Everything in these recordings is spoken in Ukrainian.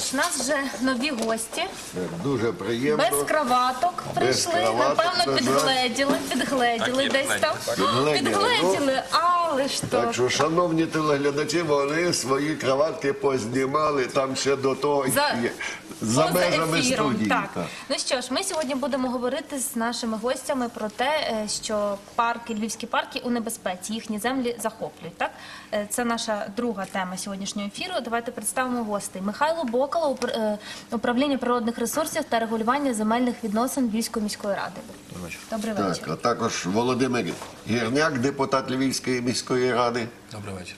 ж, нас вже нові гості. Дуже приємно. Без краваток прийшли. краваток, Напевно, підгледіли, підгледіли десь там. Підгледіли, Підгледіли, але ж то. Так що, шановні телеглядачі, вони свої краватки познімали там ще до того За- є. за Поза межами ефіром, студії. Так. так. Ну що ж, ми сьогодні будемо говорити з нашими гостями про те, е, що парки, львівські парки у небезпеці, їхні землі захоплюють. Так, Е, це наша друга тема сьогоднішнього ефіру. Давайте представимо гостей. Михайло Бокало, упр- е, управління природних ресурсів та регулювання земельних відносин Львівської міської ради. Добрий Так, вечір. а також Володимир Гірняк, депутат Львівської міської ради. Добрий вечір.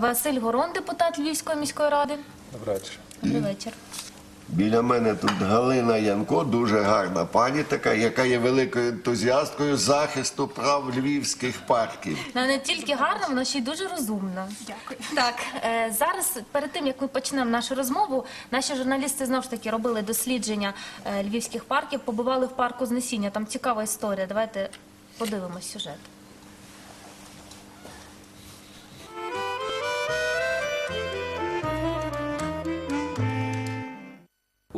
Василь Горон, депутат Львівської міської ради. Добрий вечір. Добрий вечір. Біля мене тут Галина Янко, дуже гарна пані така, яка є великою ентузіасткою захисту прав львівських парків. Вона не тільки гарна, вона ще й дуже розумна. Дякую. Так, е, зараз перед тим як ми почнемо нашу розмову, наші журналісти знову ж таки робили дослідження е, львівських парків, побували в парку Знесіння. Там цікава історія. Давайте подивимось сюжет.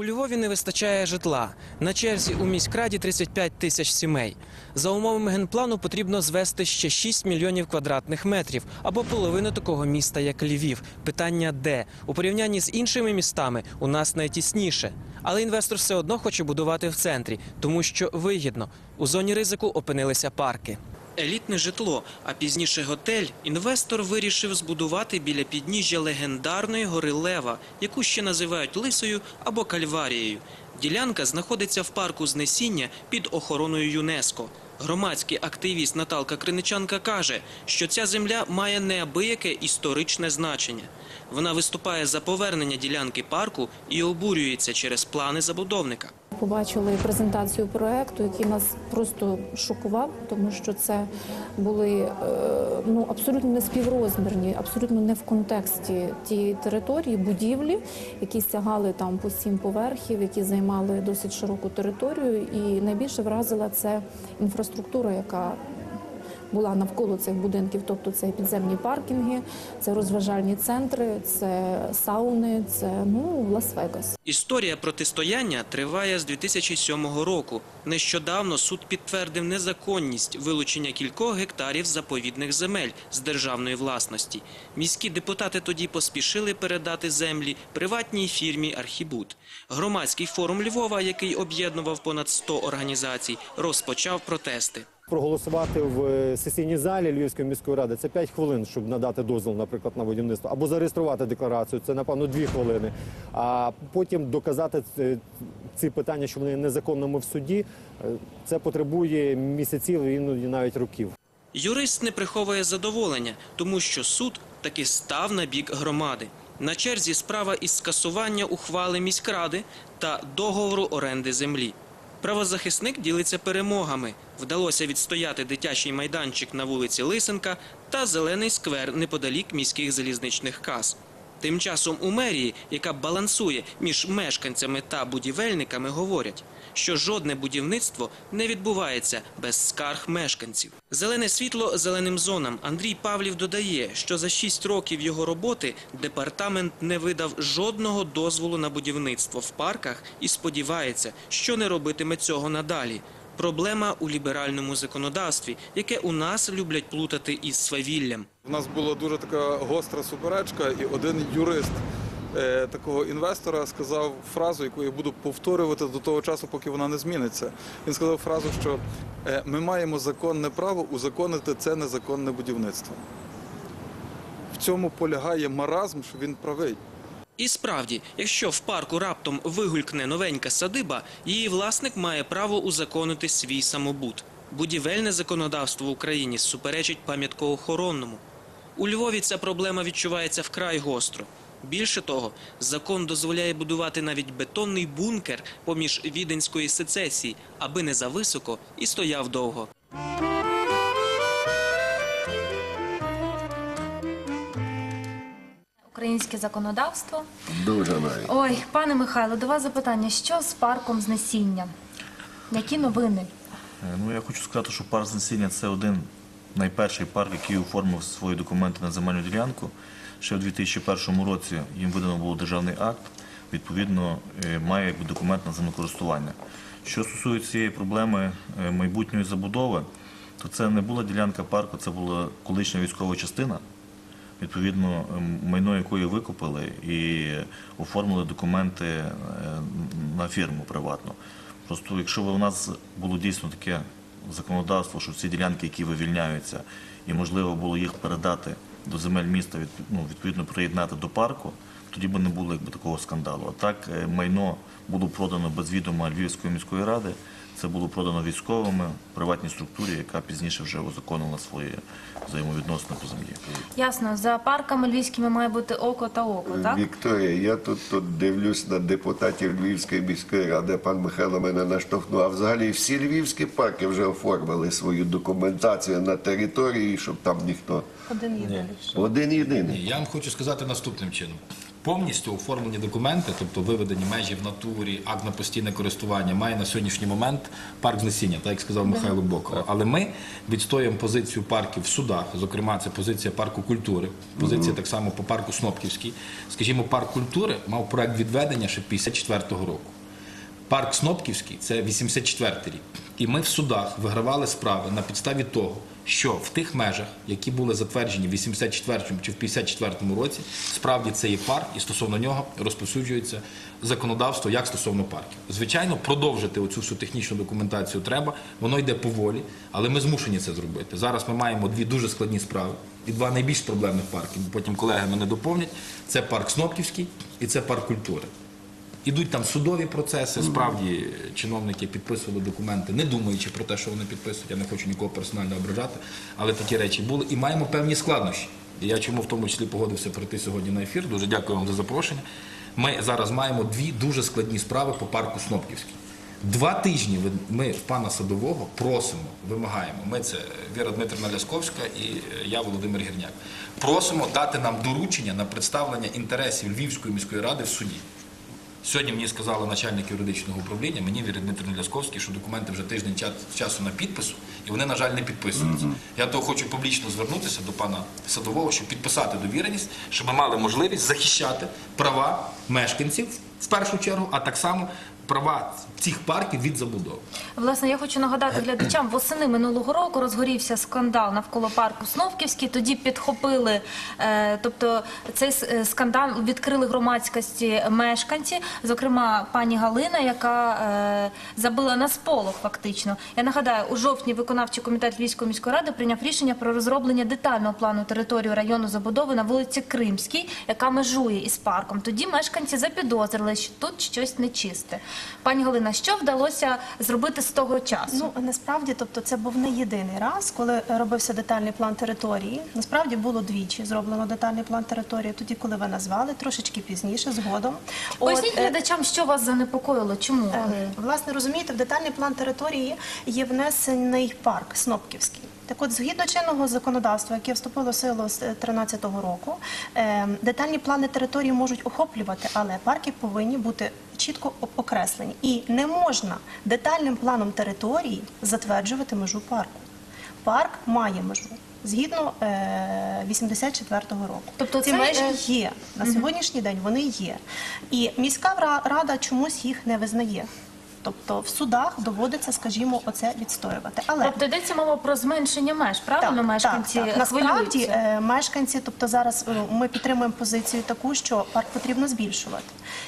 Львові не вистачає житла. На черзі у міськраді 35 тисяч сімей. За умовами генплану потрібно звести ще 6 мільйонів квадратних метрів або половину такого міста, як Львів. Питання де у порівнянні з іншими містами у нас найтісніше. Але інвестор все одно хоче будувати в центрі, тому що вигідно. У зоні ризику опинилися парки. Елітне житло, а пізніше готель, інвестор вирішив збудувати біля підніжжя легендарної гори Лева, яку ще називають Лисою або Кальварією. Ділянка знаходиться в парку Знесіння під охороною ЮНЕСКО. Громадський активіст Наталка Криничанка каже, що ця земля має неабияке історичне значення. Вона виступає за повернення ділянки парку і обурюється через плани забудовника. Побачили презентацію проекту, який нас просто шокував, тому що це були е, ну абсолютно не співрозмірні, абсолютно не в контексті тієї території, будівлі, які сягали там по сім поверхів, які займали досить широку територію. І найбільше вразила це інфраструктура, яка була навколо цих будинків, тобто це підземні паркінги, це розважальні центри, це сауни, це ну Лас-Вегас. Історія протистояння триває з 2007 року. Нещодавно суд підтвердив незаконність вилучення кількох гектарів заповідних земель з державної власності. Міські депутати тоді поспішили передати землі приватній фірмі Архібуд. Громадський форум Львова, який об'єднував понад 100 організацій, розпочав протести. Проголосувати в е, сесійній залі Львівської міської ради це 5 хвилин, щоб надати дозвіл, наприклад, на будівництво, або зареєструвати декларацію. Це напевно 2 хвилини. А потім доказати е, ці питання, що вони незаконними в суді. е, Це потребує місяців, іноді навіть років. Юрист не приховує задоволення, тому що суд таки став на бік громади. На черзі справа із скасування ухвали міськради та договору оренди землі. Правозахисник ділиться перемогами. Вдалося відстояти дитячий майданчик на вулиці Лисенка та зелений сквер неподалік міських залізничних кас. Тим часом у мерії, яка балансує між мешканцями та будівельниками, говорять, що жодне будівництво не відбувається без скарг мешканців. Зелене світло зеленим зонам. Андрій Павлів додає, що за шість років його роботи департамент не видав жодного дозволу на будівництво в парках і сподівається, що не робитиме цього надалі. Проблема у ліберальному законодавстві, яке у нас люблять плутати із свавіллям. У нас була дуже така гостра суперечка, і один юрист е, такого інвестора сказав фразу, яку я буду повторювати до того часу, поки вона не зміниться. Він сказав фразу, що е, ми маємо законне право узаконити це незаконне будівництво. В цьому полягає маразм, що він правий. І справді, якщо в парку раптом вигулькне новенька садиба, її власник має право узаконити свій самобут. Будівельне законодавство в Україні суперечить пам'яткоохоронному. У Львові ця проблема відчувається вкрай гостро. Більше того, закон дозволяє будувати навіть бетонний бункер поміж віденської сецесії, аби не зависоко і стояв довго. Українське законодавство. Дуже навіть. Ой, пане Михайло, до вас запитання: що з парком знесіння? Які новини? Е, Ну, я хочу сказати, що парк знесіння це один найперший парк, який оформив свої документи на земельну ділянку. Ще в 2001 році їм видано було державний акт. відповідно е, має якби документ на землекористування. Що стосується цієї проблеми е, майбутньої забудови, то це не була ділянка парку, це була колишня військова частина, відповідно, ем, майно якої викупили і оформили документи е, на фірму приватну. Просто якщо б у нас було дійсно таке законодавство, що ці ділянки, які вивільняються, і можливо було їх передати до земель міста, ну, відповідно приєднати до парку, тоді б не було якби такого скандалу. А так е, майно було продано без відома Львівської міської ради. Це було продано військовими приватній структурі, яка пізніше вже узаконила свої взаємовідносини по землі. Ясно, за парками львівськими має бути око та око, так? Вікторія, я тут, тут дивлюсь на депутатів Львівської міської ради. Пан Михайло мене наштовхнув. А взагалі всі львівські парки вже оформили свою документацію на території, щоб там ніхто Один єдиний. один єдиний. Я вам хочу сказати наступним чином. Повністю оформлені документи, тобто виведені межі в натурі, акт на постійне користування, має на сьогоднішній момент парк знесіння, так як сказав Михайло Бокова. Але ми відстоюємо позицію парків в судах, зокрема, це позиція парку культури, позиція так само по парку Снопківський. Скажімо, парк культури мав проект відведення ще 54-го року. Парк Снопківський це 84 рік. І ми в судах вигравали справи на підставі того, що в тих межах, які були затверджені в 84-му чи в 54-му році, справді це є парк, і стосовно нього розповсюджується законодавство як стосовно парків. Звичайно, продовжити оцю всю технічну документацію треба, воно йде поволі, але ми змушені це зробити. Зараз ми маємо дві дуже складні справи і два найбільш проблемних парки. Потім колеги мене доповнять. Це парк Снопківський і це парк культури. Ідуть там судові процеси. Справді чиновники підписували документи, не думаючи про те, що вони підписують. Я не хочу нікого персонально ображати, але такі речі були. І маємо певні складнощі. І я чому в тому числі погодився прийти сьогодні на ефір. Дуже дякую вам за запрошення. Ми зараз маємо дві дуже складні справи по парку Снопківський. Два тижні ми в пана Садового просимо, вимагаємо. Ми це Віра Дмитрівна Лясковська і е, я Володимир Гірняк. Просимо дати нам доручення на представлення інтересів Львівської міської ради в суді. Сьогодні мені сказали начальник юридичного управління, мені Вірі Дмитрий Лясковський, що документи вже тиждень часу на підпису, і вони, на жаль, не підписуються. Я того хочу публічно звернутися до пана Садового, щоб підписати довіреність, щоб ми мали можливість захищати права мешканців в першу чергу, а так само права цих парків від забудови. Власне, я хочу нагадати глядачам, восени минулого року розгорівся скандал навколо парку Сновківський. Тоді підхопили, е, тобто цей е, скандал відкрили громадськості мешканці, зокрема пані Галина, яка е, забила на сполох фактично. Я нагадаю, у жовтні виконавчий комітет Львівської міської ради прийняв рішення про розроблення детального плану території району забудови на вулиці Кримській, яка межує із парком. Тоді мешканці запідозрили, що тут щось нечисте. Пані Галина, що вдалося зробити з того часу? Ну насправді, тобто, це був не єдиний раз, коли робився детальний план території. Насправді було двічі зроблено детальний план території. Тоді, коли ви назвали, трошечки пізніше, згодом. Поясніть От, е, глядачам, що вас занепокоїло, чому? Е, Власне, розумієте, в детальний план території є внесений парк Снопківський. Так от, згідно чинного законодавства, яке вступило в силу з 2013 року, е, детальні плани території можуть охоплювати, але парки повинні бути чітко окреслені. І не можна детальним планом території затверджувати межу парку. Парк має межу. Згідно е, 84-го року, Тобто ці межі е, є на сьогоднішній день. Вони є, і міська рада чомусь їх не визнає. Тобто в судах доводиться, скажімо, оце відстоювати. Але Тобто йдеться мова про зменшення меж, правильно? Мешканці так, так. насправді е, мешканці, тобто зараз е, ми підтримуємо позицію таку, що парк потрібно збільшувати.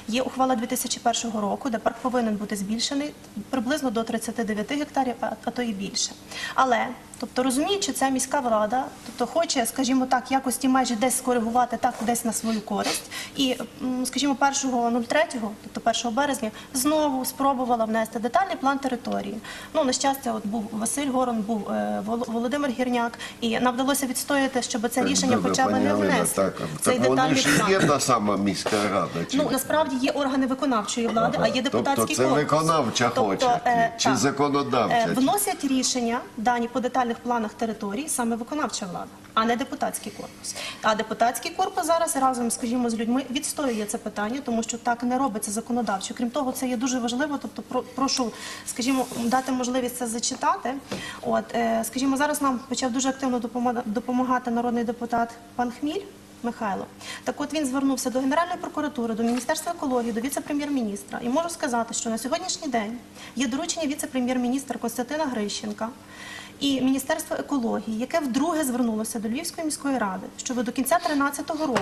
Є ухвала 2001 року, де парк повинен бути збільшений приблизно до 39 гектарів, а, а то і більше. Але Тобто розуміючи, це міська влада, тобто хоче, скажімо так, якось ті межі десь скоригувати так, десь на свою користь. І, скажімо, 1.03, тобто 1 березня, знову спробувала внести детальний план території. Ну, на щастя, от був Василь Горон, був е, Володимир Гірняк, і нам вдалося відстояти, щоб це рішення Добре, хоча б не внесли. Так, Цей так вони ж план. є та сама міська рада. Чи? Ну насправді є органи виконавчої влади, Ага. а є депутатський Тобто це корпус. виконавча хоче, е, чи так. законодавча, Е, Вносять рішення дані по детальних планах території саме виконавча влада, а не депутатський корпус. А депутатський корпус зараз разом, скажімо, з людьми відстоює це питання, тому що так не робиться законодавчо. Крім того, це є дуже важливо. Тобто, прошу, скажімо, дати можливість це зачитати. От, е, скажімо, зараз нам почав дуже активно допомагати народний депутат пан Хміль. Михайло. Так от він звернувся до Генеральної прокуратури, до Міністерства екології, до віце-прем'єр-міністра. І можу сказати, що на сьогоднішній день є доручення віце-прем'єр-міністра Костянтина Грищенка і Міністерство екології, яке вдруге звернулося до Львівської міської ради, щоб до кінця 2013 року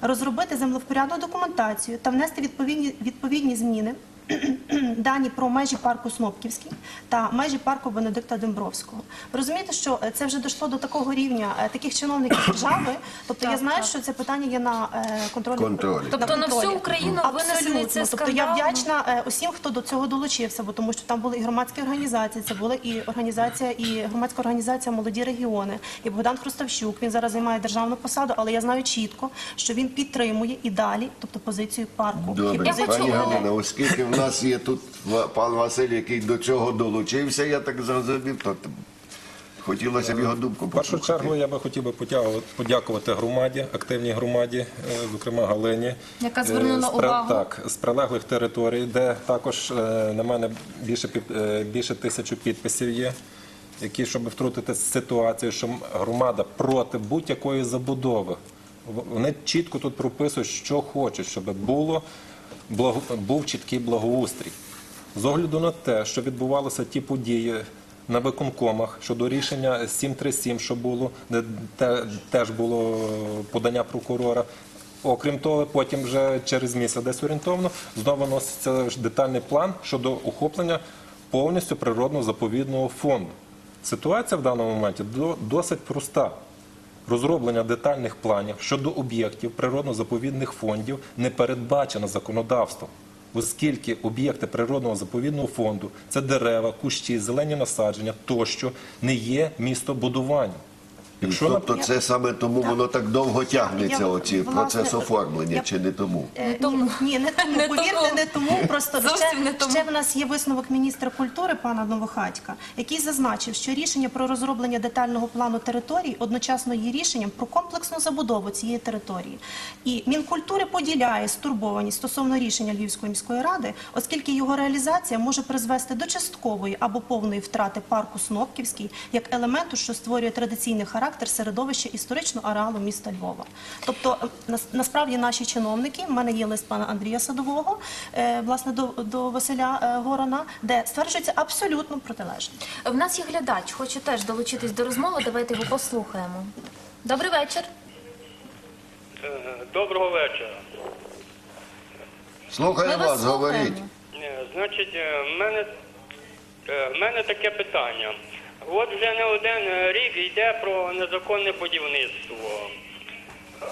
розробити землевпорядну документацію та внести відповідні, відповідні зміни дані про межі парку Снопківський та межі парку Бенедикта Дембровського. Ви розумієте, що е, це вже дійшло до такого рівня е, таких чиновників держави. Тобто я знаю, так. що це питання є на е, контролі. Контролі. Тобто на всю. Україну винесений цей Тобто я вдячна усім, хто до цього долучився, бо тому що там були і громадські організації, це була і організація, і громадська організація Молоді регіони, і Богдан Хрустовщук. Він зараз займає державну посаду, але я знаю чітко, що він підтримує і далі, тобто позицію парку. Добре, пані Галина, оскільки в нас є тут пан Василь, який до цього долучився, я так зрозумів, то хотілося б його думку В першу чергу я би хотів би подякувати- подякувати громаді, активній громаді, е, зокрема Галині. Яка е, звернула з увагу. Так, з прилеглих територій, де також е, на мене більше, під- більше тисячі підписів є, які, щоб втрутити ситуацію, що громада проти будь-якої забудови. Вони чітко тут прописують, що хочуть, щоб було, був чіткий благоустрій. З огляду на те, що відбувалися ті події на виконкомах щодо рішення 737, що було, де те- теж було подання прокурора. Окрім того, потім вже через місяць десь орієнтовно знову носиться детальний план щодо охоплення повністю природно заповідного фонду. Ситуація в даному моменті до- досить проста. Розроблення детальних планів щодо об'єктів природно-заповідних фондів не передбачено законодавством, оскільки об'єкти природного заповідного фонду це дерева, кущі, зелені насадження тощо не є містобудуванням. Якщо тобто це саме тому воно так довго тягнеться, Я, оці власне, процес оформлення, я- чи не тому? Е, тому. Ні, не тому. Не Повірте, тому. не тому. Просто ще, не тому. ще в нас є висновок міністра культури пана Новохатька, який зазначив, що рішення про розроблення детального плану території одночасно є рішенням про комплексну забудову цієї території. І Мінкультури поділяє стурбованість стосовно рішення Львівської міської ради, оскільки його реалізація може призвести до часткової або повної втрати парку Снопківський як елементу, що створює традиційний характер середовища історичного ареалу міста Львова. Тобто, е, нас- насправді наші чиновники, в мене є лист пана Андрія Садового, е, власне, до, до Василя е, Горона, де стверджується абсолютно протилежне. В нас є глядач, хоче теж долучитись до розмови. Давайте його послухаємо. Добрий вечір. Е, Доброго вечора. Слухаю вас, говоріть. слухаємо. Е, Значить, в мене, в мене таке питання. От вже не один е, рік йде про незаконне будівництво.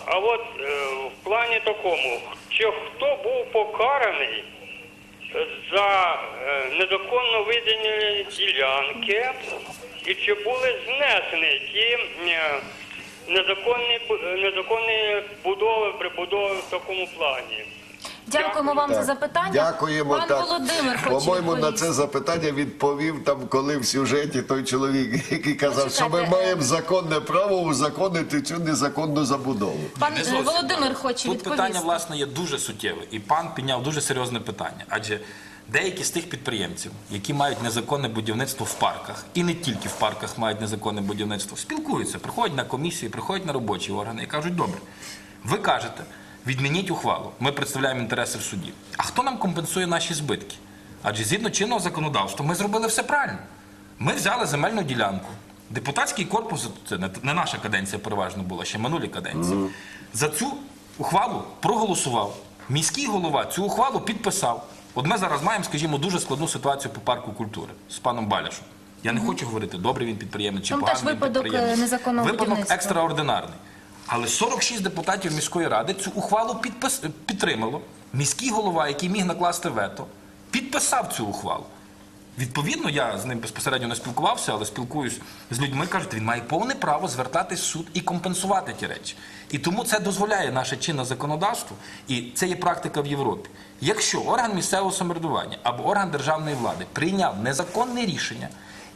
А от е, в плані такому, чи хто був покараний за е, незаконно виділені ділянки, і чи були знесені ті незаконні, незаконні будови, прибудови в такому плані? Дякуємо вам за запитання. Дякуємо. Пан так. Володимир хоче По-моєму, на відповісти. це запитання відповів там, коли в сюжеті той чоловік, який казав, що ми Почекайте, маємо законне право узаконити цю незаконну забудову. Пан Не е, зовсім. Володимир хоче Тут відповісти. питання, власне, є дуже суттєве. І пан підняв дуже серйозне питання. Адже деякі з тих підприємців, які мають незаконне будівництво в парках, і не тільки в парках мають незаконне будівництво, спілкуються, приходять на комісії, приходять на робочі органи і кажуть, добре, ви кажете, відмініть ухвалу, ми представляємо інтереси в суді. А хто нам компенсує наші збитки? Адже згідно чинного законодавства ми зробили все правильно. Ми взяли земельну ділянку. Депутатський корпус, це не, наша каденція переважно була, ще минулі каденції. За цю ухвалу проголосував. Міський голова цю ухвалу підписав. От ми зараз маємо, скажімо, дуже складну ситуацію по парку культури з паном Баляшем. Я не хочу говорити, добрий він підприємець чи Там поганий теж він випадок, підприємець. е, незаконного Випадок екстраординарний. Але 46 депутатів міської ради цю ухвалу підтримало. Міський голова, який міг накласти вето, підписав цю ухвалу. Відповідно, я з ним безпосередньо не спілкувався, але спілкуюсь з людьми. кажуть, він має повне право звертатись в суд і компенсувати ті речі. І тому це дозволяє наше чинне законодавство, і це є практика в Європі. Якщо орган місцевого самоврядування або орган державної влади прийняв незаконне рішення,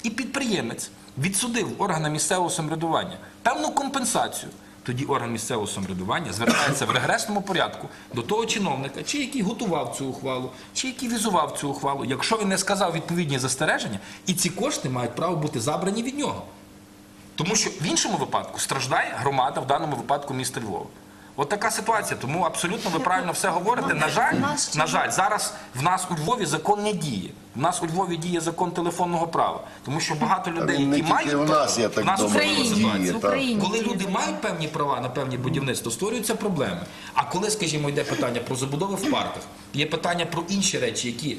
і підприємець відсудив органа місцевого самоврядування певну компенсацію. Тоді орган місцевого самоврядування звертається в регресному порядку до того чиновника, чи який готував цю ухвалу, чи який візував цю ухвалу, якщо він не сказав відповідні застереження, і ці кошти мають право бути забрані від нього. Тому що в іншому випадку страждає громада, в даному випадку міста Львова. От така ситуація. Тому абсолютно ви правильно все говорите. На жаль, на жаль, зараз в нас у Львові закон не діє. В нас у Львові діє закон телефонного права, тому що багато людей, які мають в нас, я так в нас думаю, Україні. Україні. Коли люди мають певні права на певні будівництво, створюються проблеми. А коли, скажімо, йде питання про забудови в парках, є питання про інші речі, які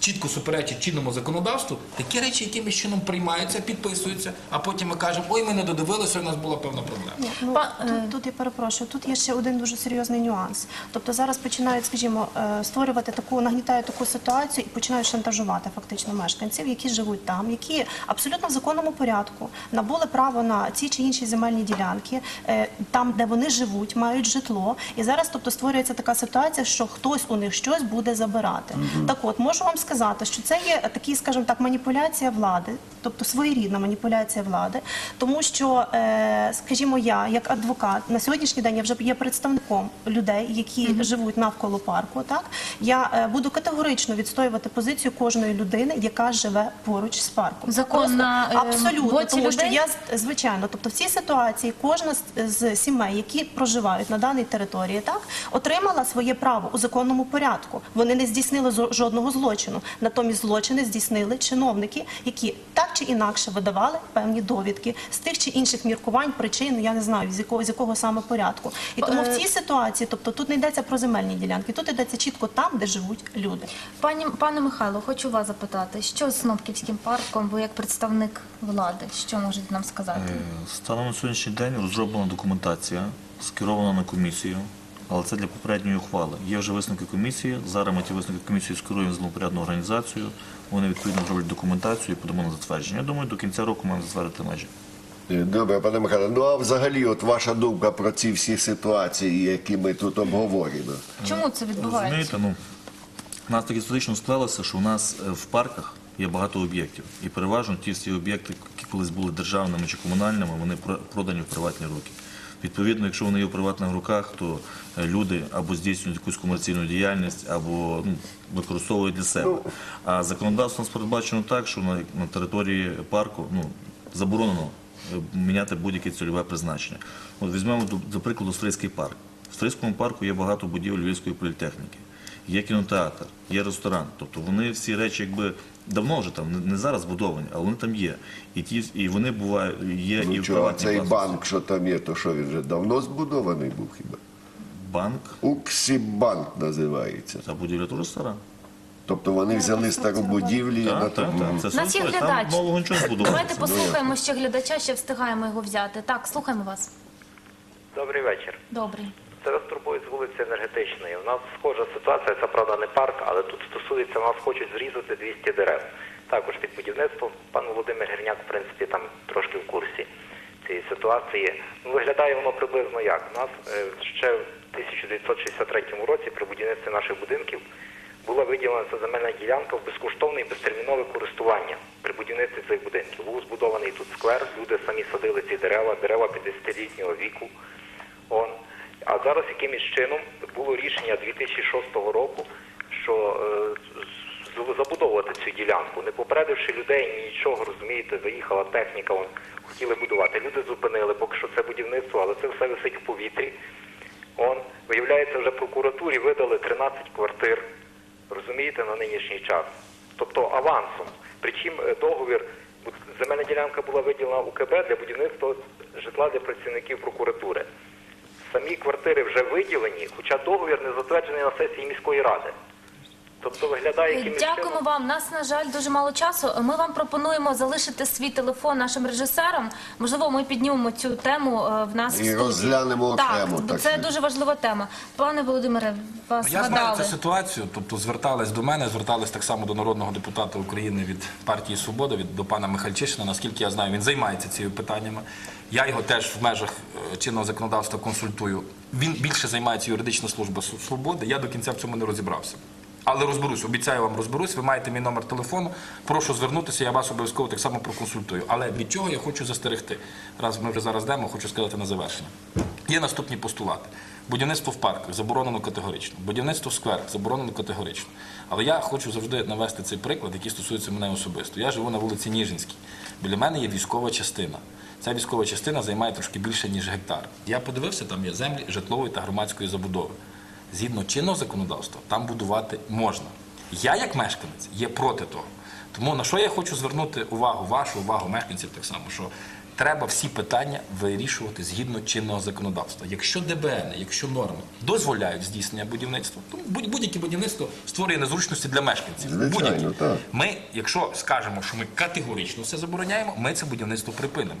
чітко суперечать чинному законодавству, такі речі якимось чином приймаються, підписуються, а потім ми кажемо, ой, ми не додивилися, у нас була певна проблема. Ну, тут, тут я перепрошую. Тут є ще один дуже серйозний нюанс. Тобто зараз починають, скажімо, е, створювати таку, нагнітають таку ситуацію і починають шантажувати фактично мешканців, які живуть там, які абсолютно в законному порядку набули право на ці чи інші земельні ділянки, е, там, де вони живуть, мають житло. І зараз, тобто, створюється така ситуація, що хтось у них щось буде забирати. Так от можу вам сказати, що це є такі, скажімо так, маніпуляція влади, тобто своєрідна маніпуляція влади, тому що, е, скажімо, я як адвокат на сьогоднішній день я вже є представником людей, які живуть навколо парку. Так я е, буду категорично відстоювати позицію кожної людини, яка живе поруч з парком. Закон на, е, абсолютно, тому що людей? я звичайно, тобто в цій ситуації кожна з сімей, які проживають на даній території, так отримала своє право у законному порядку. Вони не здійснили жодного злочину. Натомість злочини здійснили чиновники, які так чи інакше видавали певні довідки з тих чи інших міркувань, причин, я не знаю з якого з якого саме порядку. І тому в цій ситуації, тобто тут не йдеться про земельні ділянки, тут йдеться чітко там, де живуть люди. Пані пане Михайло, хочу вас запитати, що з Снопківським парком? Ви як представник влади, що можете нам сказати? Е, Станом на сьогоднішній день розроблена документація, скерована на комісію, але це для попередньої ухвали. Є вже висновки комісії. Зараз ми ті висновки комісії скеруємо в злопорядну організацію. Вони відповідно зроблять документацію і подамо на затвердження. Я думаю, до кінця року маємо затвердити межі. Е, Добре, пане Михайло. Ну а взагалі, от ваша думка про ці всі ситуації, які ми тут обговорюємо. Чому це відбувається? Розумієте, ну у нас так історично склалося, що у нас е, в парках є багато об'єктів. І переважно ті всі об'єкти, які колись були державними чи комунальними, вони продані в приватні руки. Відповідно, якщо вони є в приватних руках, то е, люди або здійснюють якусь комерційну діяльність, або ну, використовують для себе. А законодавство у нас передбачено так, що на, на території парку ну, заборонено е, міняти будь-яке цільове призначення. От візьмемо до, до прикладу Стрийський парк. В Стрийському парку є багато будівель Львівської політехніки, є кінотеатр, є ресторан. Тобто вони всі речі якби давно вже там, не- зараз збудовані, але вони там є. І ті і вони бувають є і Ну в чого, приватній цей власності. банк, що там є, то що він вже давно збудований був хіба? банк Уксібанк називається. та будівля то ресторан. Тобто вони взяли стару будівлю на Так, так, тому. так. Це У нас є глядач. Там нового нічого не. Давайте послухаємо ще глядача, ще встигаємо його взяти. Так, слухаємо вас. Добрий вечір. Добре. Це вас турбує з вулиці енергетичної. У нас схожа ситуація, це правда не парк, але тут стосується, нас хочуть зрізати 200 дерев. Також під будівництво. Пан Володимир Гірняк, в принципі, там трошки в курсі цієї ситуації. Ну, виглядає воно приблизно як. У нас е, ще в 1963 році при будівництві наших будинків була виділена ця земельна ділянка в безкоштовне і безтермінове користування при будівництві цих будинків. Був збудований тут сквер, люди самі садили ці дерева, дерева 50-літнього віку. Он. А зараз якимось чином було рішення 2006 року, що е, забудовувати цю ділянку, не попередивши людей нічого, розумієте, заїхала техніка, хотіли будувати. Люди зупинили, поки що це будівництво, але це все висить в повітрі. Он, виявляється, вже прокуратурі видали 13 квартир, розумієте, на нинішній час. Тобто авансом. Причому е, договір, земельна ділянка була виділена УКБ для будівництва житла для працівників прокуратури. Самі квартири вже виділені, хоча договір не затверджений на сесії міської ради. Тобто виглядає якимось Дякуємо чином- вам. Нас, на жаль, дуже мало часу. Ми вам пропонуємо залишити свій телефон нашим режисерам. Можливо, ми піднімемо цю тему е, в нас в І студії. розглянемо окремо, Так, так це що- дуже важлива тема. Пане Володимире, вас Я знаю згадали. цю ситуацію, тобто звертались до мене, звертались так само до народного депутата України від партії Свобода, від до пана Михальчишина. Наскільки я знаю, він займається цими питаннями. Я його теж в межах е, чинного законодавства консультую. Він більше займається юридична служба Су- свободи. Я до кінця в цьому не розібрався. Але розберусь, обіцяю вам розберусь. Ви маєте мій номер телефону. Прошу звернутися, я вас обов'язково так само проконсультую. Але від чого я хочу застерегти? Раз ми вже зараз йдемо, хочу сказати на завершення. Є наступні постулати. Будівництво в парках заборонено категорично. Будівництво в скверах заборонено категорично. Але я хочу завжди навести цей приклад, який стосується мене особисто. Я живу на вулиці Ніжинській. Біля мене є військова частина. Ця військова частина займає трошки більше, ніж гектар. Я подивився, там є землі житлової та громадської забудови. Згідно чинного законодавства, там будувати можна. Я, як мешканець, є проти того. Тому на що я хочу звернути увагу, вашу увагу, мешканців так само, що треба всі питання вирішувати згідно чинного законодавства. Якщо ДБН, якщо норми дозволяють здійснення будівництва, то будь- будь-яке будівництво створює незручності для мешканців. Звичайно, так. Ми, якщо скажемо, що ми категорично це забороняємо, ми це будівництво припинимо.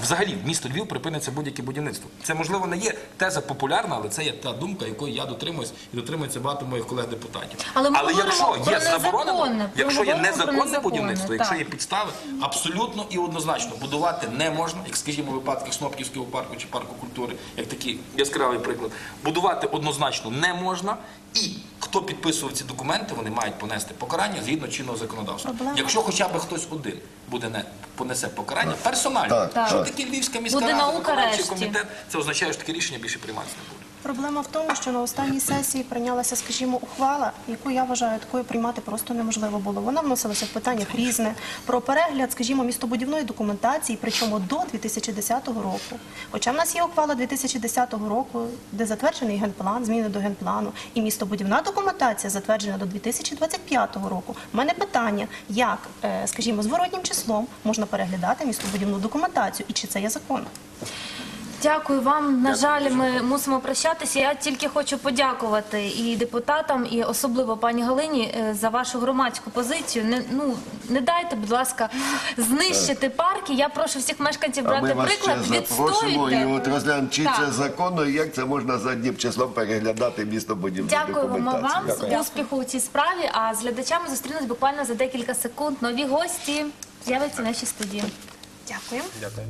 Взагалі, в місто Львів припиниться будь-яке будівництво. Це можливо не є теза популярна, але це є та думка, якої я дотримуюсь і дотримується багато моїх колег-депутатів. Але ми говоримо якщо є заборонено, якщо є незаконне, будівництво, якщо є підстави, абсолютно і однозначно будувати не можна, як скажімо, в випадках Снопківського парку чи парку культури, як такий яскравий приклад. Будувати однозначно не можна, і хто підписував ці документи, вони мають понести покарання згідно чинного законодавства. Проблема- Якщо хоча б хтось один буде не понесе покарання персонально, Так, що так. таке Львівська міська Буде рада, виконавчий решті. комітет, це означає, що таке рішення більше прийматися не буде. Проблема в тому, що на останній сесії прийнялася, скажімо, ухвала, яку я вважаю такою приймати просто неможливо було. Вона вносилася в питання різне про перегляд, скажімо, містобудівної документації, причому до 2010 року. Хоча в нас є ухвала 2010 року, де затверджений генплан, зміни до генплану, і містобудівна документація затверджена до 2025 року. У мене питання, як, е, скажімо, зворотнім числом можна переглядати містобудівну документацію, і чи це є законно? Дякую вам. На жаль, ми мусимо прощатися. Я тільки хочу подякувати і депутатам, і особливо пані Галині е, за вашу громадську позицію. Не ну не дайте, будь ласка, знищити парки. Я прошу всіх мешканців А брати ми вас приклад. ще запрошуємо і от розглянемо, чи Так. це законно, і як це можна заднім числом переглядати містобудівну Дякуємо вам успіху у цій справі. А з глядачами зустрінемось буквально за декілька секунд. Нові гості з'являться в нашій студії. Дякую. Дякую.